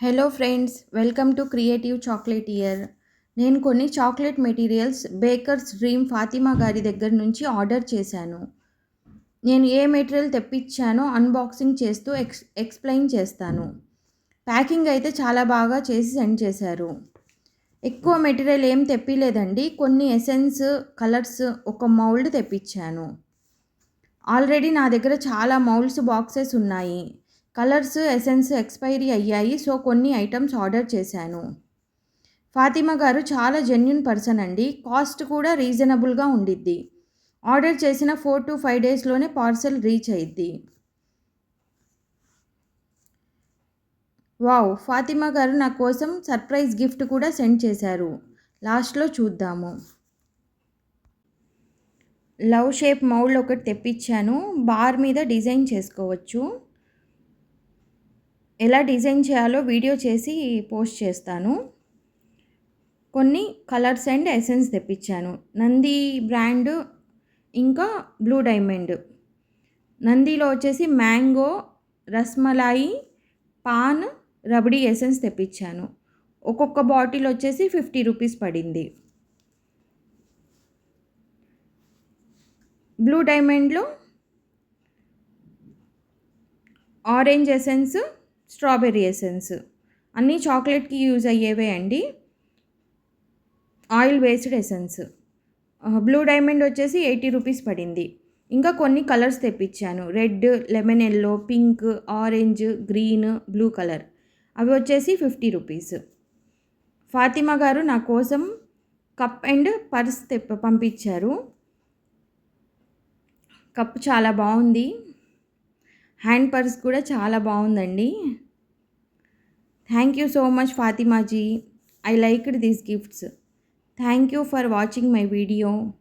Hello friends welcome to creative chocolate year. నేను కొన్ని chocolate materials bakers dream Fatima గారి దగ్గర నుంచి ఆర్డర్ చేశాను. నేను ఏ మెటీరియల్ తెప్పించానో అన్బాక్సింగ్ చేస్తూ ఎక్స్ ఎక్స్ప్లెయిన్ చేస్తాను. ప్యాకింగ్ అయితే చాలా బాగా చేసి సెండ్ చేశారు. ఎక్కువ మెటీరియల్ ఏం తెప్పిలేదండి కొన్ని ఎసెన్స్ కలర్స్ ఒక మౌల్డ్ తెప్పించాను. ఆల్రెడీ నా దగ్గర చాలా మౌల్డ్స్ బాక్సెస్ ఉన్నాయి. కలర్స్ ఎసెన్స్ ఎక్స్పైరీ అయ్యాయి. సో కొన్ని ఐటమ్స్ ఆర్డర్ చేశాను. ఫాతిమా గారు చాలా జెన్యున్ పర్సన్ అండి. కాస్ట్ కూడా రీజనబుల్గా ఉండిద్ది. ఆర్డర్ చేసిన ఫోర్ టు ఫైవ్ డేస్లోనే పార్సెల్ రీచ్ అయిద్ది. వావ్! ఫాతిమా గారు నా కోసం సర్ప్రైజ్ గిఫ్ట్ కూడా సెండ్ చేశారు. లాస్ట్లో చూద్దాము. లవ్ షేప్ మౌల్డ్ ఒకటి తెప్పించాను. బార్ మీద డిజైన్ చేసుకోవచ్చు. ఎలా డిజైన్ చేయాలో వీడియో చేసి పోస్ట్ చేస్తాను. కొన్ని కలర్స్ అండ్ ఎసెన్స్ తెప్పించాను. నంది బ్రాండ్ ఇంకా బ్లూ డైమండ్. నందిలో వచ్చేసి మ్యాంగో రస్మలాయి పాన్ రబడీ ఎసెన్స్ తెప్పించాను. ఒక్కొక్క బాటిల్ వచ్చేసి ఫిఫ్టీ రూపీస్ పడింది. బ్లూ డైమండ్లో ఆరెంజ్ ఎసెన్స్ స్ట్రాబెర్రీ ఎసెన్స్. అన్నీ చాక్లెట్కి యూజ్ అయ్యేవే అండి. Oil based essence. Blue Diamond వచ్చేసి ఎయిటీ రూపీస్ పడింది. ఇంకా కొన్ని కలర్స్ తెప్పించాను. Red lemon yellow pink orange green blue colour. అవి వచ్చేసి ఫిఫ్టీ రూపీస్. ఫాతిమా గారు నా కోసం కప్ అండ్ పర్స్ తెప్ప పంపించారు. కప్ చాలా బాగుంది. హ్యాండ్ పర్స్ కూడా చాలా బాగుందండి. Thank you so much Fatima ji. I liked these gifts. Thank you for watching my video.